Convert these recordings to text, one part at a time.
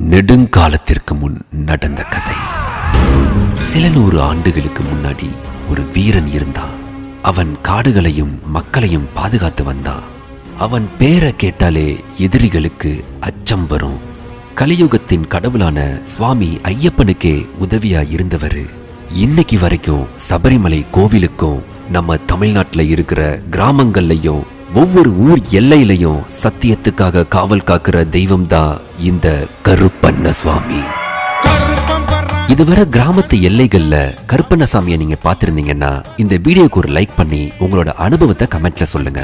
நெடுங்காலத்திற்கு முன் நடந்த கதை. சில நூறு ஆண்டுகளுக்கு முன்னாடி ஒரு வீரன் இருந்தான். அவன் காடுகளையும் மக்களையும் பாதுகாத்து வந்தான். அவன் பேரை கேட்டாலே எதிரிகளுக்கு அச்சம் வரும். கலியுகத்தின் கடவுளான சுவாமி ஐயப்பனுக்கே உதவியா இருந்தவர் இன்னைக்கு வரைக்கும் சபரிமலை கோவிலுக்கும் நம்ம தமிழ்நாட்டில் இருக்கிற கிராமங்கள்லையும் ஒவ்வொரு ஊர் எல்லையிலையும் சத்தியத்துக்காக காவல் காக்கிற தெய்வம் தான் இந்த கருப்பண்ண சுவாமி இதுவரை கிராமத்து எல்லைகள்ல கருப்பண்ணசாமியை நீங்க பார்த்திருந்தீங்கன்னா இந்த வீடியோக்கு ஒரு லைக் பண்ணி உங்களோட அனுபவத்தை கமெண்ட்ல சொல்லுங்க.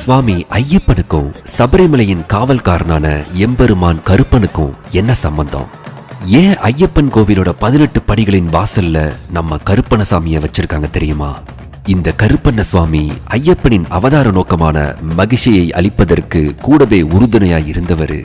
சுவாமி ஐயப்பனுக்கும் சபரிமலையின் காவல்காரனான எம்பெருமான் கருப்பனுக்கும் என்ன சம்பந்தம்? ஏன் ஐயப்பன் கோவிலோட பதினெட்டு படிகளின் வாசல்ல நம்ம கருப்பண்ணசாமியை வச்சிருக்காங்க தெரியுமா? இந்த கருப்பண்ண சுவாமி ஐயப்பனின் அவதார நோக்கமான மகிழ்ச்சியை அளிப்பதற்கு கூடவே உறுதுணையாய் இருந்தவர்.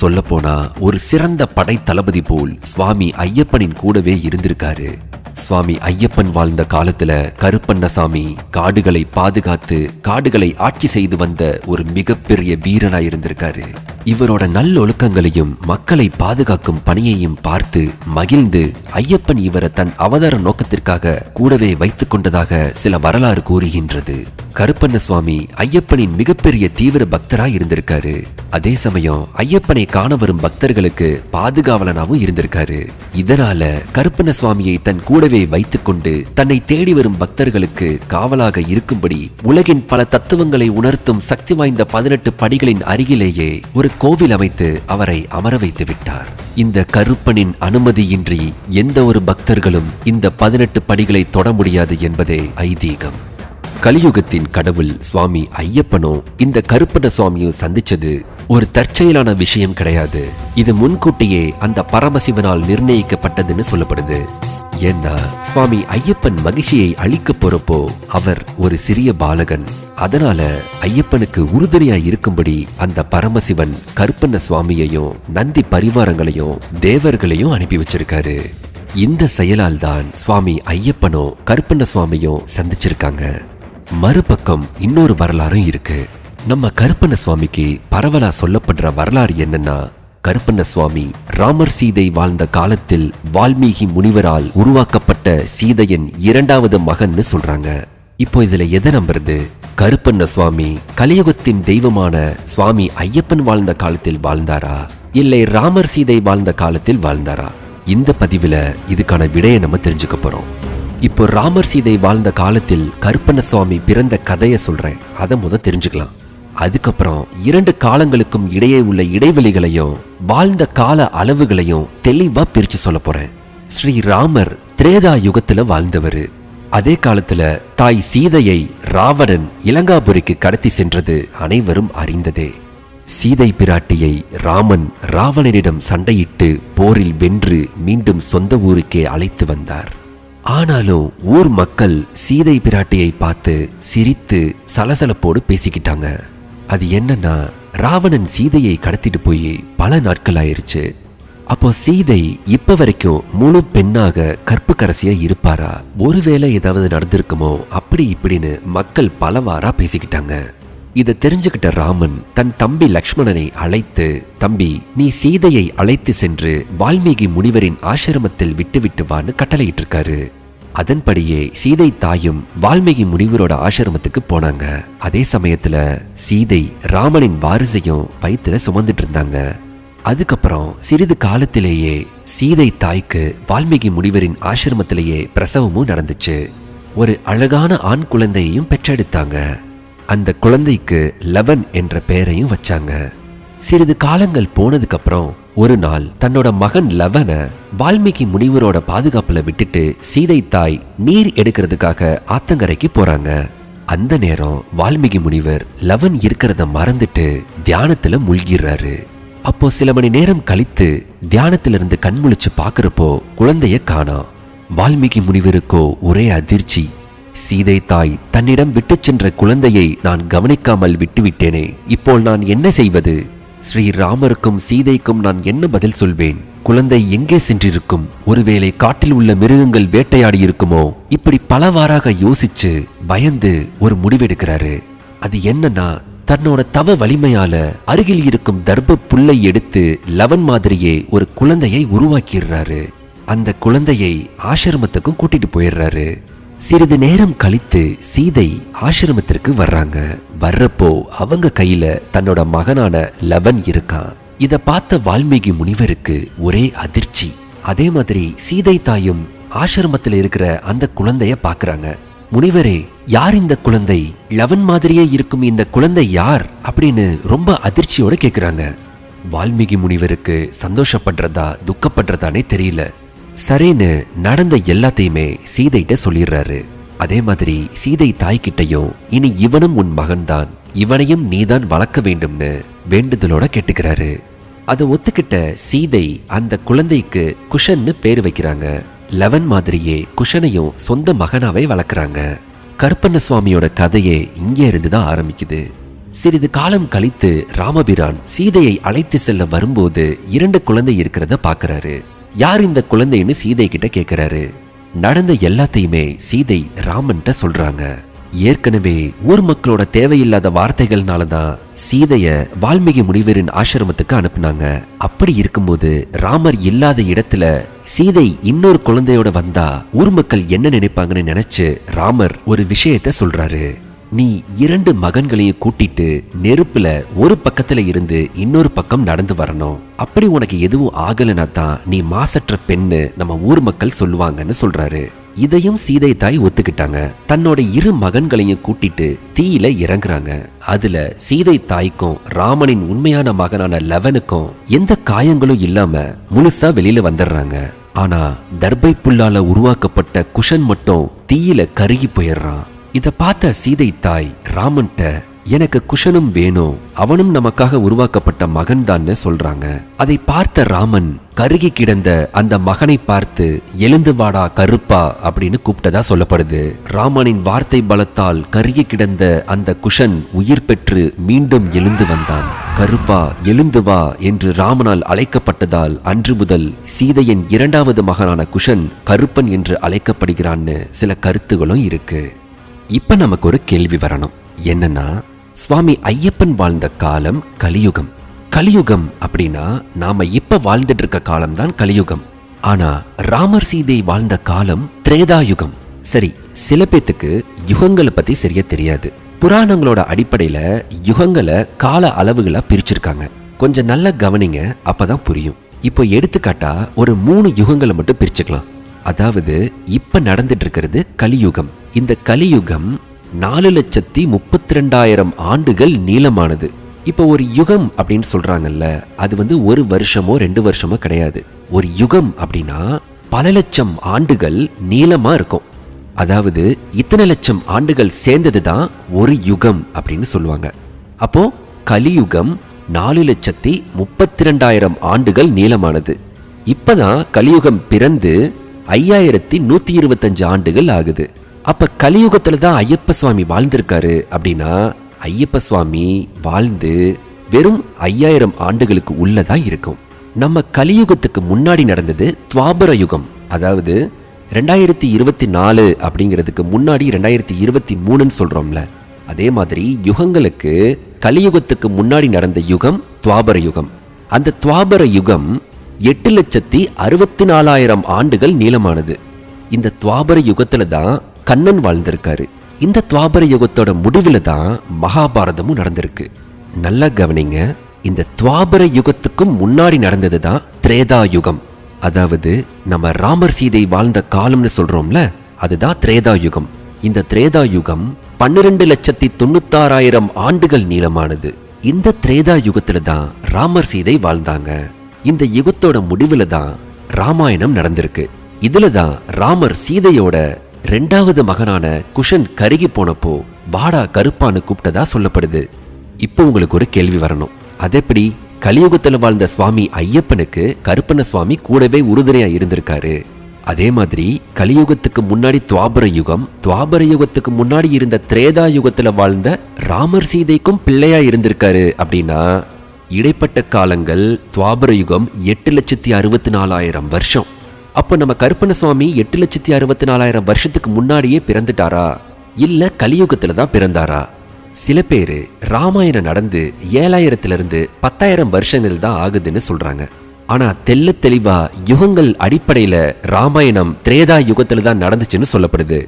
சொல்லப்போனா ஒரு சிறந்த படை தளபதி போல் சுவாமி ஐயப்பனின் கூடவே இருந்திருக்காரு. சுவாமி ஐயப்பன் வாழ்ந்த காலத்துல கருப்பண்ணசாமி காடுகளை பாதுகாத்து காடுகளை ஆட்சி செய்து வந்த ஒரு மிகப்பெரிய வீரனா இருந்திருக்காரு. இவரோட நல்லொழுக்கங்களையும் மக்களை பாதுகாக்கும் பணியையும் பார்த்து மகிழ்ந்து ஐயப்பன் இவரை தன் அவதார நோக்கத்திற்காக கூடவே வைத்துக் கொண்டதாக சில வரலாறு கூறுகின்றது. கருப்பண்ண சுவாமி ஐயப்பனின் மிகப்பெரிய தீவிர பக்தராய் இருந்திருக்காரு. அதே சமயம் ஐயப்பனை காண வரும் பக்தர்களுக்கு பாதுகாவலனாவும் இருந்திருக்காரு. இதனால கருப்பண்ண சுவாமியை தன் கூடவே வைத்துக்கொண்டு தன்னை தேடி வரும் பக்தர்களுக்கு காவலாக இருக்கும்படி உலகின் பல தத்துவங்களை உணர்த்தும் சக்தி வாய்ந்த பதினெட்டு படிகளின் அருகிலேயே ஒரு கோவில் அமைத்து அவரை அமர வைத்து விட்டார். இந்த கருப்பனின் அனுமதியின்றி எந்த ஒரு பக்தர்களும் இந்த பதினெட்டு படிகளை தொட முடியாது என்பதே ஐதீகம். கலியுகத்தின் கடவுள் சுவாமி ஐயப்பனோ இந்த கருப்பன சுவாமியும் சந்திச்சது ஒரு தற்செயலான விஷயம் கிடையாது. இது முன்கூட்டியே அந்த பரமசிவனால் நிர்ணயிக்கப்பட்டதுன்னு சொல்லப்படுது. ஏன்னா சுவாமி ஐயப்பன் மகிழ்ச்சியை அழிக்க போறப்போ அவர் ஒரு சிறிய பாலகன் அதனால ஐயப்பனுக்கு உறுதுணையா இருக்கும்படி அந்த பரமசிவன் கருப்பண்ண சுவாமியையும் நந்தி பரிவாரங்களையும் தேவர்களையும் அனுப்பி வச்சிருக்காரு. இந்த செயலால் தான் சுவாமி ஐயப்பனும் கருப்பண்ண சுவாமியும் சந்திச்சிருக்காங்க. மறுபக்கம் இன்னொரு வரலாறும் இருக்கு. நம்ம கருப்பண்ண சுவாமிக்கு பரவலா சொல்லப்படுற வரலாறு என்னன்னா கருப்பண்ண சுவாமி ராமர் சீதை வாழ்ந்த காலத்தில் வால்மீகி முனிவரால் உருவாக்கப்பட்ட சீதையின் இரண்டாவது மகன்னு சொல்றாங்க. இப்போ இதுல எதை நம்புறது? கருப்பண்ண சுவாமி கலியுகத்தின் தெய்வமான சுவாமி ஐயப்பன் வாழ்ந்த காலத்தில் வாழ்ந்தாரா? இல்லை ராமர் சீதை வாழ்ந்த காலத்தில் வாழ்ந்தாரா? இந்த பதிவில் இதுக்கான விடையை நம்ம தெரிஞ்சுக்க போறோம். இப்போ ராமர் சீதை வாழ்ந்த காலத்தில் கருப்பண்ண சுவாமி பிறந்த கதையை சொல்றேன். அதை முத தெரிஞ்சுக்கலாம். அதுக்கப்புறம் இரண்டு காலங்களுக்கும் இடையே உள்ள இடைவெளிகளையும் வாழ்ந்த கால அளவுகளையும் தெளிவா பிரிச்சு சொல்ல போறேன். ஸ்ரீ ராமர் திரேதா யுகத்துல வாழ்ந்தவர். அதே காலத்துல தாய் சீதையை ராவணன் இலங்காபுரிக்கு கடத்தி சென்றது அனைவரும் அறிந்ததே. சீதை பிராட்டியை ராமன் ராவணனிடம் சண்டையிட்டு போரில் வென்று மீண்டும் சொந்த ஊருக்கே அழைத்து வந்தார். ஆனாலும் ஊர் மக்கள் சீதை பிராட்டியை பார்த்து சிரித்து சலசலப்போடு பேசிக்கிட்டாங்க. அது என்னன்னா ராவணன் சீதையை கடத்திட்டு போய் பல நாட்கள் ஆயிருச்சு. அப்போ சீதை இப்ப வரைக்கும் முழு பெண்ணாக கற்புக்கரசியா இருப்பாரா? ஒருவேளை ஏதாவது நடந்திருக்குமோ? அப்படி இப்படின்னு மக்கள் பலவாரா பேசிக்கிட்டாங்க. இதை தெரிஞ்சுக்கிட்ட ராமன் தன் தம்பி லக்ஷ்மணனை அழைத்து தம்பி நீ சீதையை அழைத்து சென்று வால்மீகி முனிவரின் ஆசிரமத்தில் விட்டுவிட்டு வான்னு கட்டளையிட்டு இருக்காரு அதன்படியே சீதை தாயும் வால்மீகி முனிவரோட ஆசிரமத்துக்கு போனாங்க. அதே சமயத்துல சீதை ராமனின் வாரிசையும் வயிற்றுல சுமந்துட்டு இருந்தாங்க. அதுக்கப்புறம் சிறிது காலத்திலேயே சீதை தாய்க்கு வால்மீகி முனிவரின் ஆசிரமத்திலேயே பிரசவமும் நடந்துச்சு. ஒரு அழகான ஆண் குழந்தையையும் பெற்றெடுத்தாங்க. அந்த குழந்தைக்கு லவன் என்ற பெயரையும் வச்சாங்க. சிறிது காலங்கள் போனதுக்கு அப்புறம் ஒரு நாள் தன்னோட மகன் லவனை வால்மீகி முனிவரோட பாதுகாப்புல விட்டுட்டு சீதை தாய் நீர் எடுக்கிறதுக்காக ஆத்தங்கரைக்கு போறாங்க. அந்த நேரம் வால்மீகி முனிவர் லவன் இருக்கிறத மறந்துட்டு தியானத்துல முழ்கிறாரு அப்போ சில மணி நேரம் கழித்து தியானத்திலிருந்து கண்முழிச்சு பார்க்கறப்போ குழந்தைய காணா. வால்மீகி முனிவருக்கோ ஒரே அதிர்ச்சி. சீதை தாய் தன்னிடம் விட்டுச் சென்ற குழந்தையை நான் கவனிக்காமல் விட்டுவிட்டேனே. இப்போ நான் என்ன செய்வது? ஸ்ரீ ராமருக்கும் சீதைக்கும் நான் என்ன பதில் சொல்வேன்? குழந்தை எங்கே சென்றிருக்கும்? ஒருவேளை காட்டில் உள்ள மிருகங்கள் வேட்டையாடி இருக்குமோ? இப்படி பலவாறாக யோசிச்சு பயந்து ஒரு முடிவெடுக்கிறாரு. அது என்னன்னா தன்னோட தவ வலிமையால அருகில் இருக்கும் தர்ப்ப புல்லை எடுத்து லவன் மாதிரியே ஒரு குழந்தையை உருவாக்கிடுறாரு. அந்த குழந்தையை ஆசிரமத்துக்கும் கூட்டிட்டு போயிடுறாரு. சிறிது நேரம் கழித்து சீதை ஆசிரமத்திற்கு வர்றாங்க. வர்றப்போ அவங்க கையில தன்னோட மகனான லவன் இருக்கான். இதை பார்த்த வால்மீகி முனிவருக்கு ஒரே அதிர்ச்சி. அதே மாதிரி சீதை தாயும் ஆசிரமத்தில் இருக்கிற அந்த குழந்தைய பாக்குறாங்க. முனிவரே யார் இந்த குழந்தை? லவன் மாதிரியே இருக்கும் இந்த குழந்தை யார்? அப்படின்னு ரொம்ப அதிர்ச்சியோட கேட்குறாங்க வால்மீகி முனிவருக்கு சந்தோஷப்படுறதா துக்கப்படுறதானே தெரியல. சரின்னு நடந்த எல்லாத்தையுமே சீதைகிட்ட சொல்லிடுறாரு. அதே மாதிரி சீதை தாய்கிட்டையும் இனி இவனும் உன் மகன்தான். இவனையும் நீதான் வளர்க்க வேண்டும்னு வேண்டுதலோட கேட்டுக்கிறாரு. அதை ஒத்துக்கிட்ட சீதை அந்த குழந்தைக்கு குஷன்னு பேர் வைக்கிறாங்க. லெவன் மாதிரியே குஷனையும் சொந்த மகனாவே வளர்க்குறாங்க. கருப்பண்ண சுவாமியோட கதையே இங்கே இருந்து தான் ஆரம்பிக்குது. சிறிது காலம் கழித்து ராமபிரான் சீதையை அழைத்து செல்ல வரும்போது இரண்டு குழந்தை இருக்கிறத பார்க்கறாரு. யார் இந்த குழந்தைன்னு சீதை கிட்ட கேட்கிறாரு நடந்த எல்லாத்தையுமே சீதை ராமன்ட்ட சொல்றாங்க. ஏற்கனவே ஊர் மக்களோட தேவையில்லாத வார்த்தைகள்னால தான் சீதைய வால்மீகி முனிவரின் ஆசிரமத்துக்கு அனுப்புனாங்க. அப்படி இருக்கும்போது ராமர் இல்லாத இடத்துல சீதை இன்னொரு குழந்தையோட வந்தா ஊர் மக்கள் என்ன நினைப்பாங்கன்னு நினைச்சு ராமர் ஒரு விஷயத்த சொல்றாரு. நீ இரண்டு மகன்களையும் கூட்டிட்டு நெருப்புல ஒரு பக்கத்துல இருந்து இன்னொரு பக்கம் நடந்து வரணும். அப்படி உனக்கு எதுவும் ஆகலைனா தான் நீ மாசற்ற பெண்ணு நம்ம ஊர் மக்கள் சொல்லுவாங்கன்னு சொல்றாரு. இதையும் சீதை தாய் ஒத்துக்கிட்டாங்க. தன்னோட இரு மகன்களையும் கூட்டிட்டு தீயில இறங்குறாங்க. அதுல சீதை தாய்க்கும் ராமனின் உண்மையான மகனான லெவனுக்கும் எந்த காயங்களும் இல்லாம முழுசா வெளியில வந்துடுறாங்க. ஆனா தர்பை புல்லால உருவாக்கப்பட்ட குஷன் மட்டும் தீயில கருகி போயிடுறான். இத பார்த்த சீதை தாய் ராமன்ட்ட எனக்கு குஷனும் வேணும் அவனும் நமக்காக உருவாக்கப்பட்ட மகன்தான்னு சொல்றாங்க. அதை பார்த்த ராமன் கருகி கிடந்த அந்த மகனை பார்த்து எழுந்து வாடா கருப்பா அப்படின்னு கூப்பிட்டதா சொல்லப்படுது. ராமனின் வார்த்தை பலத்தால் கருகி கிடந்த அந்த குஷன் உயிர் பெற்று மீண்டும் எழுந்து வந்தான். கருப்பா எழுந்து வா என்று ராமனால் அழைக்கப்பட்டதால் அன்று முதல் சீதையின் இரண்டாவது மகனான குஷன் கருப்பன் என்று அழைக்கப்படுகிறான்னு சில கருத்துகளும் இருக்கு. இப்ப நமக்கு ஒரு கேள்வி வரணும். என்னன்னா சுவாமி ஐயப்பன் வாழ்ந்த காலம் கலியுகம். கலியுகம் அப்படின்னா நாம இப்ப வாழ்ந்துட்டு இருக்க காலம் தான் கலியுகம். ஆனா ராமர் சீதை வாழ்ந்த காலம் திரேதாயுகம். சரி சில பேத்துக்கு யுகங்களை பத்தி சரியா தெரியாது. புராணங்களோட அடிப்படையில யுகங்களை கால அளவுகளா பிரிச்சிருக்காங்க. கொஞ்சம் நல்லா கவனிங்க அப்பதான் புரியும். இப்போ எடுத்துக்காட்டா ஒரு மூணு யுகங்களை மட்டும் பிரிச்சுக்கலாம். அதாவது இப்ப நடந்துட்டு இருக்கிறது கலியுகம். இந்த கலியுகம் நாலு லட்சத்தி முப்பத்தி ரெண்டாயிரம் ஆண்டுகள் நீளமானது. இப்போ ஒரு யுகம் அப்படின்னு சொல்றாங்கல்ல அது வந்து ஒரு வருஷமோ ரெண்டு வருஷமோ கிடையாது. ஒரு யுகம் அப்படின்னா பல லட்சம் ஆண்டுகள் நீளமா இருக்கும். அதாவது இத்தனை லட்சம் ஆண்டுகள் சேர்ந்தது தான் ஒரு யுகம் அப்படின்னு சொல்லுவாங்க. அப்போ கலியுகம் நாலு லட்சத்தி முப்பத்தி ரெண்டாயிரம் ஆண்டுகள் நீளமானது. இப்பதான் கலியுகம் பிறந்து ஐயாயிரத்தி நூத்தி இருபத்தஞ்சு ஆண்டுகள் ஆகுது. அப்ப கலியுகத்துல தான் ஐயப்ப சுவாமி வாழ்ந்திருக்காரு அப்படின்னா ஐயப்ப சுவாமி வாழ்ந்து வெறும் ஐயாயிரம் ஆண்டுகளுக்கு உள்ளதா இருக்கும். நம்ம கலியுகத்துக்கு முன்னாடி நடந்தது துவாபர யுகம். அதாவது ரெண்டாயிரத்தி இருபத்தி நாலு அப்படிங்கிறதுக்கு முன்னாடி ரெண்டாயிரத்தி இருபத்தி மூணுன்னு சொல்றோம்ல. அதே மாதிரி யுகங்களுக்கு கலியுகத்துக்கு முன்னாடி நடந்த யுகம் துவாபர யுகம். அந்த துவாபர யுகம் எட்டு லட்சத்தி அறுபத்தி நாலாயிரம் ஆண்டுகள் நீளமானது. இந்த துவாபர யுகத்துல தான் கண்ணன் வாழ்ந்திருக்காரு. இந்த துவாபர யுகத்தோட முடிவில் தான் மகாபாரதமும் நடந்திருக்கு. நல்லா கவனிங்க இந்த துவாபர யுகத்துக்கும் முன்னாடி நடந்தது தான் திரேதா யுகம். அதாவது நம்ம ராமர் சீதை வாழ்ந்த காலம்னு சொல்றோம்ல அதுதான் திரேதா யுகம். இந்த திரேதா யுகம் பன்னிரண்டு லட்சத்தி தொண்ணூத்தாறாயிரம் ஆண்டுகள் நீளமானது. இந்த திரேதா யுகத்துல தான் ராமர் சீதை வாழ்ந்தாங்க. இந்த யுகத்தோட முடிவுல தான் ராமாயணம் நடந்திருக்கு. இதுல தான் ராமர் சீதையோட ரெண்டாவது மகனான குஷன் கருகி போனப்போ வாடா கருப்பான்னு கூப்பிட்டதா சொல்லப்படுது. இப்போ உங்களுக்கு ஒரு கேள்வி வரணும். அதெப்படி? கலியுகத்தில் வாழ்ந்த சுவாமி ஐயப்பனுக்கு கருப்பண்ண சுவாமி கூடவே உறுதுணையா இருந்திருக்காரு. அதே மாதிரி கலியுகத்துக்கு முன்னாடி துவாபர யுகம் துவாபர யுகத்துக்கு முன்னாடி இருந்த திரேதா யுகத்துல வாழ்ந்த ராமர் சீதைக்கும் பிள்ளையா இருந்திருக்காரு அப்படின்னா இடைப்பட்ட காலங்கள் துவாபர யுகம் எட்டு லட்சத்தி அறுபத்தி நாலாயிரம் வருஷம். அப்போ நம்ம கருப்பண்ண சுவாமி எட்டு லட்சத்தி அறுபத்தி நாலாயிரம் வருஷத்துக்கு முன்னாடியே பிறந்துட்டாரா? இல்ல கலியுகத்துல தான் பிறந்தாரா? சில பேர் ராமாயணம் நடந்து ஏழாயிரத்திலிருந்து பத்தாயிரம் வருஷங்கள் தான் ஆகுதுன்னு சொல்றாங்க. ஆனா தெல்ல தெளிவா யுகங்கள் அடிப்படையில ராமாயணம் திரேதா யுகத்துல தான் நடந்துச்சுன்னு சொல்லப்படுது.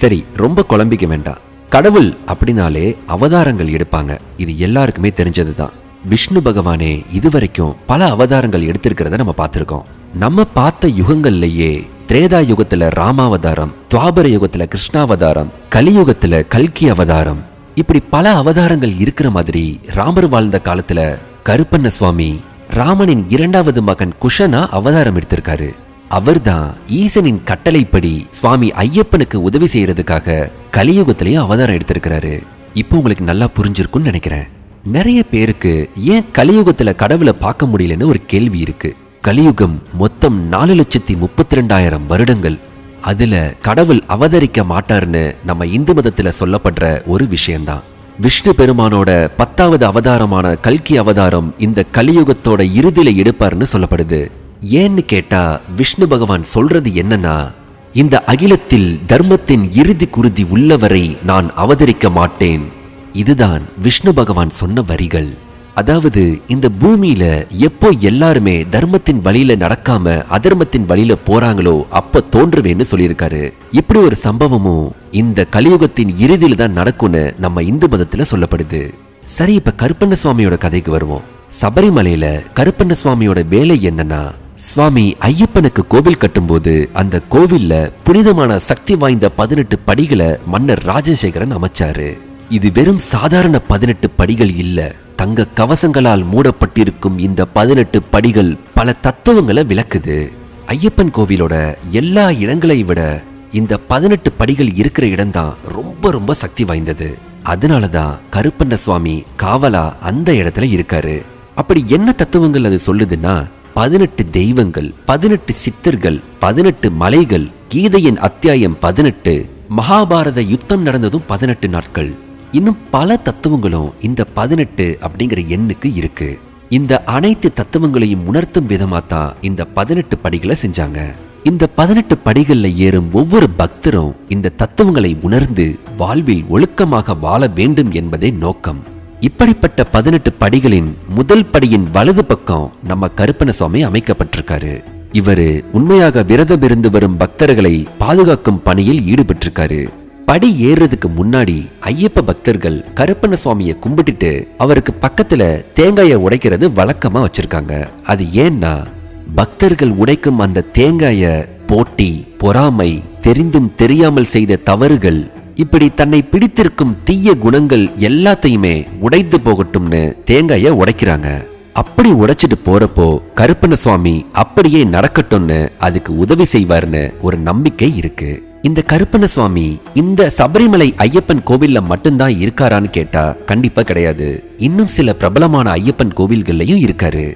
சரி ரொம்ப குழம்பிக்க வேண்டாம். கடவுள் அப்படின்னாலே அவதாரங்கள் எடுப்பாங்க. இது எல்லாருக்குமே தெரிஞ்சதுதான். விஷ்ணு பகவானே இதுவரைக்கும் பல அவதாரங்கள் எடுத்திருக்கிறத நம்ம பார்த்துருக்கோம். நம்ம பார்த்த யுகங்கள்லயே திரேதா யுகத்துல ராமாவதாரம் துவாபர யுகத்துல கிருஷ்ணாவதாரம் கலியுகத்துல கல்கி அவதாரம். இப்படி பல அவதாரங்கள் இருக்கிற மாதிரி ராமர் வாழ்ந்த காலத்துல கருப்பண்ண சுவாமி ராமனின் இரண்டாவது மகன் குஷனா அவதாரம் எடுத்திருக்காரு. அவர்தான் ஈசனின் கட்டளைப்படி சுவாமி ஐயப்பனுக்கு உதவி செய்யறதுக்காக கலியுகத்திலையும் அவதாரம் எடுத்திருக்கிறாரு. இப்போ உங்களுக்கு நல்லா புரிஞ்சிருக்கும்னு நினைக்கிறேன். நிறைய பேருக்கு ஏன் கலியுகத்துல கடவுளை பார்க்க முடியலன்னு ஒரு கேள்வி இருக்கு. கலியுகம் மொத்தம் நாலு லட்சத்தி முப்பத்தி ரெண்டாயிரம் வருடங்கள். அதுல கடவுள் அவதரிக்க மாட்டார்னு நம்ம இந்து மதத்துல சொல்லப்படுற ஒரு விஷயம்தான். விஷ்ணு பெருமானோட பத்தாவது அவதாரமான கல்கி அவதாரம் இந்த கலியுகத்தோட இறுதியில எடுப்பார்னு சொல்லப்படுது. ஏன்னு கேட்டா விஷ்ணு பகவான் சொல்றது என்னன்னா இந்த அகிலத்தில் தர்மத்தின் இறுதி குருதி உள்ளவரை நான் அவதரிக்க மாட்டேன். இதுதான் விஷ்ணு பகவான் சொன்ன வரிகள். அதாவது இந்த பூமியில எப்போ எல்லாருமே தர்மத்தின் வழியில நடக்காம அதர்மத்தின் வழியில போறாங்களோ அப்ப தோன்றுவேன்னு சொல்லியிருக்காரு. இப்படி ஒரு சம்பவமும் இந்த கலியுகத்தின் இறுதியில தான் நடக்கும்னு நம்ம இந்து மதத்துல சொல்லப்படுது. சரி இப்ப கருப்பண்ண சுவாமியோட கதைக்கு வருவோம். சபரிமலையில கருப்பண்ண சுவாமியோட வேலை என்னன்னா சுவாமி ஐயப்பனுக்கு கோவில் கட்டும்போது அந்த கோவில்ல புனிதமான சக்தி வாய்ந்த பதினெட்டு படிகளை மன்னர் ராஜசேகரன் அமைச்சாரு. இது வெறும் சாதாரண பதினெட்டு படிகள் இல்லை. தங்க கவசங்களால் மூடப்பட்டிருக்கும் இந்த பதினெட்டு படிகள் பல தத்துவங்களை விளக்குது. ஐயப்பன் கோவிலோட எல்லா இடங்களை விட இந்த பதினெட்டு படிகள் இருக்கிற இடம்தான் ரொம்ப ரொம்ப சக்தி வாய்ந்தது. அதனாலதான் கருப்பண்ண சுவாமி காவலா அந்த இடத்துல இருக்காரு. அப்படி என்ன தத்துவங்கள் அது சொல்லுதுன்னா பதினெட்டு தெய்வங்கள் பதினெட்டு சித்தர்கள் பதினெட்டு மலைகள் கீதையின் அத்தியாயம் பதினெட்டு மகாபாரத யுத்தம் நடந்ததும் பதினெட்டு நாட்கள். இன்னும் பல தத்துவங்களும் இந்த பதினெட்டு அப்படிங்கிற எண்ணுக்கு இருக்கு. இந்த அனைத்து தத்துவங்களையும் உணர்த்தும் விதமாக தான் இந்த பதினெட்டு படிகளை செஞ்சாங்க. இந்த பதினெட்டு படிகள்ல ஏறும் ஒவ்வொரு பக்தரும் இந்த தத்துவங்களை உணர்ந்து வாழ்வில் ஒழுக்கமாக வாழ வேண்டும் என்பதே நோக்கம். இப்படிப்பட்ட பதினெட்டு படிகளின் முதல் படியின் வலது பக்கம் நம்ம கருப்பண சுவாமி அமைக்கப்பட்டிருக்காரு. இவரு உண்மையாக விரதம் இருந்து வரும் பக்தர்களை பாதுகாக்கும் பணியில் ஈடுபட்டிருக்காரு. படி ஏறுறதுக்கு முன்னாடி ஐயப்ப பக்தர்கள் கருப்பண்ண சுவாமியை கும்பிட்டுட்டு அவருக்கு பக்கத்துல தேங்காயை உடைக்கிறது வழக்கமா வச்சிருக்காங்க. அது ஏன்னா பக்தர்கள் உடைக்கும் அந்த தேங்காய போட்டி பொறாமை தெரிந்தும் தெரியாமல் செய்த தவறுகள் இப்படி தன்னை பிடித்திருக்கும் தீய குணங்கள் எல்லாத்தையுமே உடைத்து போகட்டும்னு தேங்காய உடைக்கிறாங்க. அப்படி உடைச்சிட்டு போறப்போ கருப்பண்ண சுவாமி அப்படியே நடக்கட்டும்னு அதுக்கு உதவி செய்வார்னு ஒரு நம்பிக்கை இருக்கு. இந்த கருப்பண்ண சுவாமி இந்த சபரிமலை ஐயப்பன் கோவில்ல மட்டும்தான் இருக்காரான்னு கேட்டா கண்டிப்பா கிடையாது. இன்னும் சில பிரபலமான ஐயப்பன் கோவில்கள்லயும் இருக்காரு.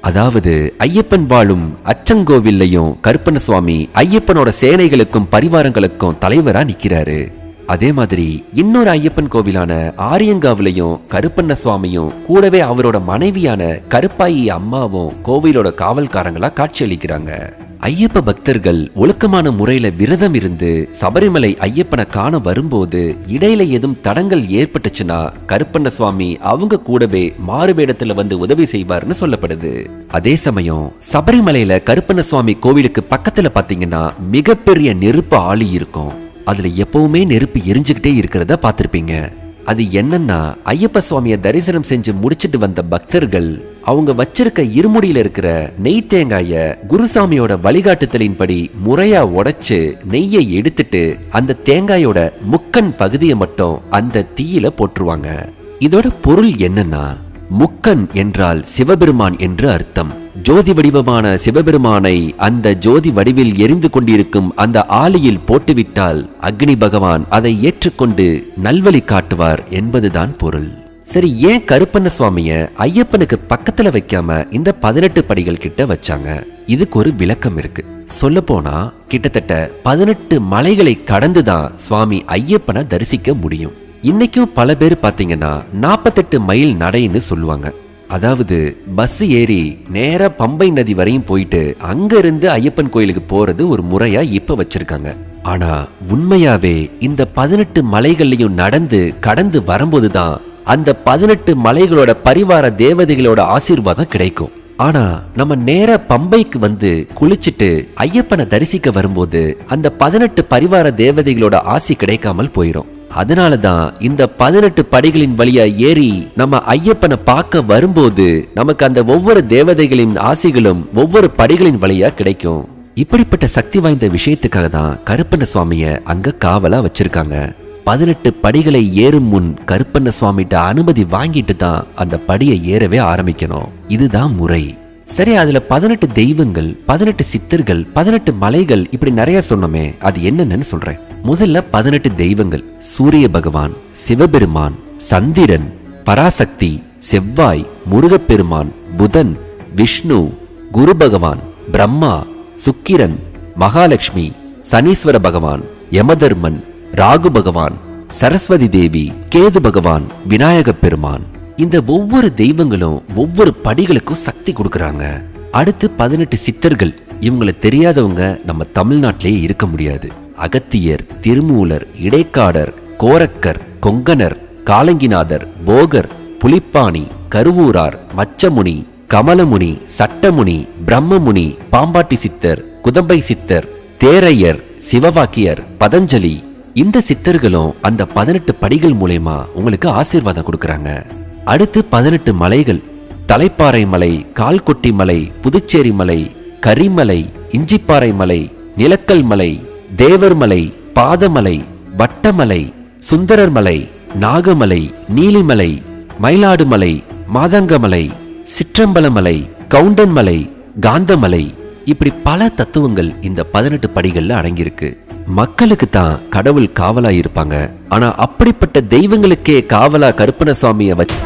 அதாவது ஐயப்பன் வாழும் அச்சங்கோவில்லையும் கருப்பண்ண சுவாமி ஐயப்பனோட சேனைகளுக்கும் பரிவாரங்களுக்கும் தலைவரா நிக்கிறாரு. அதே மாதிரி இன்னொரு ஐயப்பன் கோவிலான ஆரியங்காவிலையும் கருப்பண்ண சுவாமியும் கூடவே அவரோட மனைவியான கருப்பாயி அம்மாவும் கோவிலோட காவல்காரங்களா காட்சியளிக்கிறாங்க. ஐயப்ப பக்தர்கள் ஒழுக்கமான முறையில விரதம் இருந்து சபரிமலை ஐயப்பனை காண வரும்போது இடையில ஏதும் தடங்கள் ஏற்பட்டுச்சுன்னா கருப்பண்ண சுவாமி அவங்க கூடவே மாறுவேடத்துல வந்து உதவி செய்வார்னு சொல்லப்படுது. அதே சமயம் சபரிமலையில கருப்பண்ண சுவாமி கோவிலுக்கு பக்கத்துல பாத்தீங்கன்னா மிகப்பெரிய நெருப்பு ஆளி இருக்கும். அதுல எப்பவுமே நெருப்பு எரிஞ்சுக்கிட்டே இருக்கிறத பார்த்திருப்பீங்க. அது என்னன்னா ஐயப்ப சுவாமியை தரிசனம் செஞ்சு முடிச்சிட்டு வந்த பக்தர்கள் அவங்க வச்சிருக்க இருமுடியில இருக்கிற நெய் தேங்காய குருசாமியோட வழிகாட்டுதலின்படி முறையா உடைச்சு நெய்யை எடுத்துட்டு அந்த தேங்காயோட முக்கன் பகுதியை மட்டும் அந்த தீயில போட்டுருவாங்க. இதோட பொருள் என்னன்னா முக்கன் என்றால் சிவபெருமான் என்று அர்த்தம். ஜோதி வடிவமான சிவபெருமானை அந்த ஜோதி வடிவில் எரிந்து கொண்டிருக்கும் அந்த ஆலியில் போட்டுவிட்டால் அக்னி பகவான் அதை ஏற்றுக்கொண்டு நல்வழி காட்டுவார் என்பதுதான் பொருள். சரி ஏன் கருப்பண்ண சுவாமிய ஐயப்பனுக்கு பக்கத்துல வைக்காம இந்த பதினெட்டு படிகள் கிட்ட வச்சாங்க? இதுக்கு ஒரு விளக்கம் இருக்கு. சொல்ல போனா கிட்டத்தட்ட பதினெட்டு மலைகளை கடந்துதான் சுவாமி ஐயப்பனை தரிசிக்க முடியும். இன்னைக்கும் பல பேர் பாத்தீங்கன்னா நாற்பத்தெட்டு மைல் நடைன்னு சொல்லுவாங்க. அதாவது பஸ் ஏறி நேராக பம்பை நதி வரையும் போயிட்டு அங்க இருந்து ஐயப்பன் கோயிலுக்கு போறது ஒரு முறையா இப்ப வச்சிருக்காங்க. ஆனா உண்மையாவே இந்த பதினெட்டு மலைகள்லையும் நடந்து கடந்து வரும்போதுதான் அந்த பதினெட்டு மலைகளோட பரிவார தேவதைகளோட ஆசீர்வாதம் கிடைக்கும். ஆனா நம்ம நேர பம்பைக்கு வந்து குளிச்சுட்டு ஐயப்பனை தரிசிக்க வரும்போது அந்த பதினெட்டு பரிவார தேவதைகளோட ஆசி கிடைக்காமல் போயிடும் அதனாலதான் இந்த பதினெட்டு படிகளின் வழியா ஏறி நம்ம ஐயப்பனை பார்க்க வரும்போது நமக்கு அந்த ஒவ்வொரு தேவதைகளின் ஆசைகளும் ஒவ்வொரு படிகளின் வழியா கிடைக்கும். இப்படிப்பட்ட சக்தி வாய்ந்த விஷயத்துக்காக தான் கருப்பண்ண சுவாமிய அங்க காவலா வச்சிருக்காங்க. பதினெட்டு படிகளை ஏறும் முன் கருப்பண்ண சுவாமிகிட்ட அனுமதி வாங்கிட்டு தான் அந்த படியை ஏறவே ஆரம்பிக்கணும். இதுதான் முறை. சரி அதுல பதினெட்டு தெய்வங்கள் பதினெட்டு சித்தர்கள் பதினெட்டு மலைகள் இப்படி நிறைய சொன்னோமே அது என்னென்னு சொல்றேன். முதல்ல பதினெட்டு தெய்வங்கள். சூரிய பகவான் சிவபெருமான் சந்திரன் பராசக்தி செவ்வாய் முருகப்பெருமான் புதன் விஷ்ணு குரு பகவான் பிரம்மா சுக்கிரன் மகாலட்சுமி சனீஸ்வர பகவான் யமதர்மன் ராகு பகவான் சரஸ்வதி தேவி கேது பகவான் விநாயக பெருமான். இந்த ஒவ்வொரு தெய்வங்களும் ஒவ்வொரு படிகளுக்கும் சக்தி கொடுக்கறாங்க. அடுத்து பதினெட்டு சித்தர்கள். இவங்களை தெரியாதவங்க நம்ம தமிழ்நாட்டிலேயே இருக்க முடியாது. அகத்தியர் திருமூலர் இடைக்காடர் கோரக்கர் கொங்கனர் காலங்கிநாதர் போகர் புலிப்பாணி கருவூரார் மச்சமுனி கமலமுனி சட்டமுனி பிரம்மமுனி பாம்பாட்டி சித்தர் குதம்பை சித்தர் தேரையர் சிவவாக்கியர் பதஞ்சலி. இந்த சித்தர்களும் அந்த பதினெட்டு படிகள் மூலயமா உங்களுக்கு ஆசீர்வாதம் கொடுக்கறாங்க. அடுத்து பதினெட்டு மலைகள். தலைப்பாறை மலை கால்கொட்டி மலை புதுச்சேரி மலை கரிமலை இஞ்சிப்பாறை மலை நிலக்கல் மலை தேவர்மலை பாதமலை வட்டமலை சுந்தரர் மலை நாகமலை நீலிமலை மயிலாடுமலை மாதங்கமலை சிற்றம்பலமலை கவுண்டன்மலை காந்தமலை இப்படி பல தத்துவங்கள் இந்த பதினெட்டு படிகள்ல அடங்கியிருக்கு. மக்களுக்கு தான் கடவுள் காவலா இருப்பாங்க ஆனா அப்படிப்பட்ட தெய்வங்களுக்கே காவலா கருப்பண சுவாமியை வச்சு